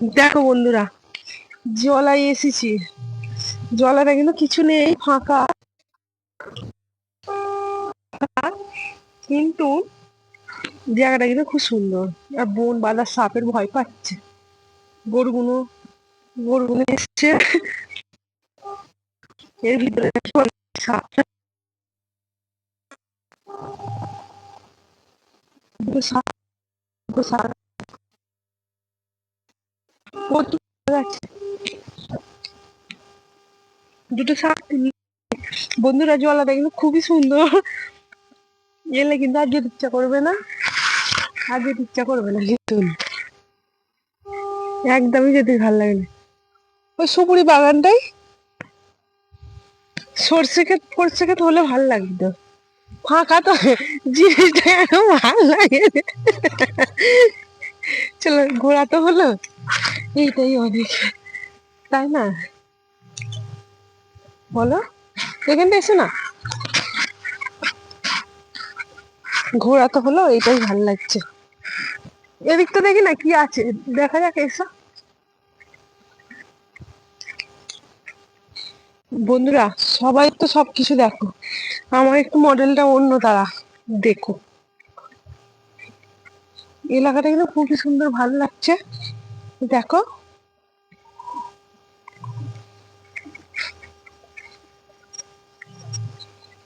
দেখো বন্ধুরা, জলায় এসেছি। জলাটা কিন্তু কিছু নেই, ফাঁকা। কিন্তু জায়গাটা কিন্তু খুব সুন্দর। আর বন বাঁধার সাপের ভয় পাচ্ছে। গরুগুলো গরুগুলো এসছে। এর ভিতরে সাপ সাপ। দুটো বন্ধুরা জলাটা কিন্তু খুবই সুন্দর। এলে কিন্তু আর যেতে ইচ্ছা করবে না। আর যেতে ইচ্ছা করবে না কিন্তু। একদমই যেতে ভালো লাগে না। ওই সুপুরি বাগানটাই সর্ষে ক্ষেত ফরষে ক্ষেত হলে ভালো লাগতো। ফাঁকা তো জিনিসটা ভালো লাগে চলো, ঘোরা তো হলো। এইটাই অনেক। তাই না? বলো এখানটা এসো না। ঘোরা তো হলো এটাই ভালো লাগছে। এদিক তো দেখি না কি আছে, দেখা যাক, এসো। বন্ধুরা, সবাই তো সব কিছু দেখো। আমার একটু মডেলটা অন্য তারা দেখো। এলাকাটা কিন্তু খুবই সুন্দর, ভালো লাগছে। দেখো।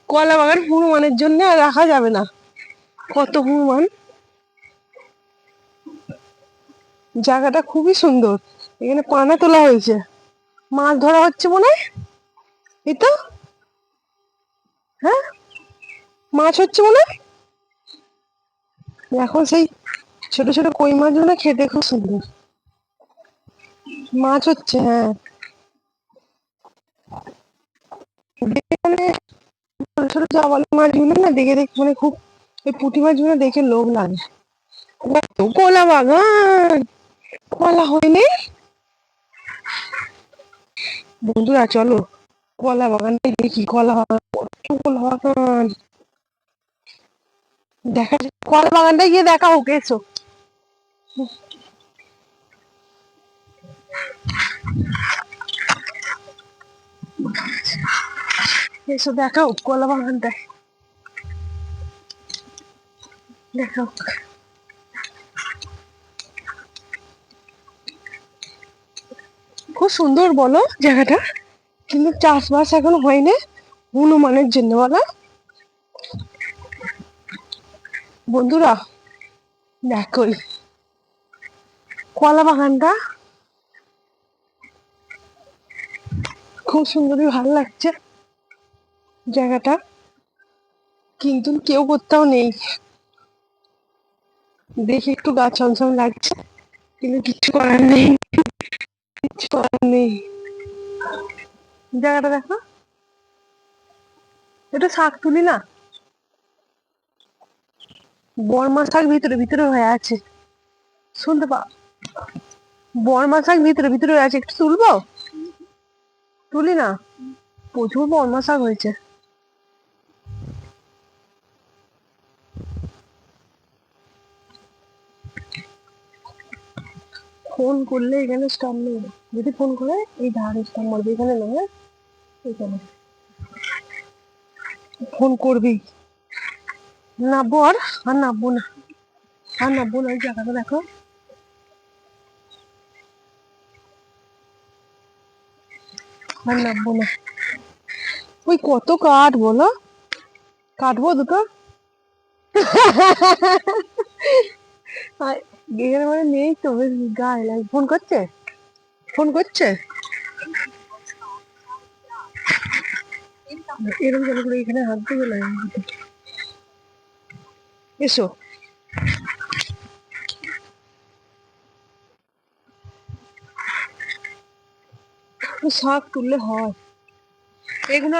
কলা বাগান হনুমানের জন্য রাখা যাবে না। কত হনুমান। জায়গাটা খুবই সুন্দর। এখানে পানা তোলা হয়েছে। মাছ ধরা হচ্ছে মনে হয়? এই তো। হ্যাঁ? মাছ হচ্ছে মনে হয়? এখন সেই ছোট ছোট কই মাছগুলো খেতে খুব সুন্দর। মাছ হচ্ছে হ্যাঁ। দেখে মানে খুব পুঁটি মাছগুলো দেখে লোভ লাগে। কলা বাগান! কলা হয়নি? বন্ধুরা, চলো, কলা বাগানটাই দেখি, কলা বাগান, কত কলা বাগান! দেখা কলা বাগানটাই গিয়ে দেখা হোক এসো এসো, দেখাও, কলা বাগানটায় দেখাও। খুব সুন্দর বলো জায়গাটা, কিন্তু চাষবাস এখন হয়নি, হনুমানের জন্য বলো বন্ধুরা, দেখো কলা বাগানটা। খুব সুন্দরই ভালো লাগছে জায়গাটা। কিন্তু কেউ কোথাও নেই। দেখে একটু গা ছমছম লাগছে, কিন্তু কিছু করার নেই। কিছু করার নেই। জায়গাটা দেখো। এটা শাক তুলি না। বর্মা শাক ভিতরে ভিতরে হয়ে আছে। শুনতে পা বর্মা শাক ভিতরে ভিতরে হয়ে আছে। একটু তুলবো? তুলি না। প্রচুর বর্মা শাক হয়েছে। ফোন করলে এখানে স্টপ নেই। যদি ফোন করে, এই ধারে স্টপ মারবে। এখানে নয় হ্যাঁ? এখানে। ফোন করবি। নাববো আর আর নাববো না। আর নাববো না, এই জায়গাটা দেখো। না ওই কত কাঠ, বলো? কাটবো দুটো? এখানে মানে নেই তো বেশ গায়ে লাগে, ফোন করছে? ফোন করছে? এরকম করে এখানে হাত দিয়ে এসো। শাক তুললে হয়। এগুলো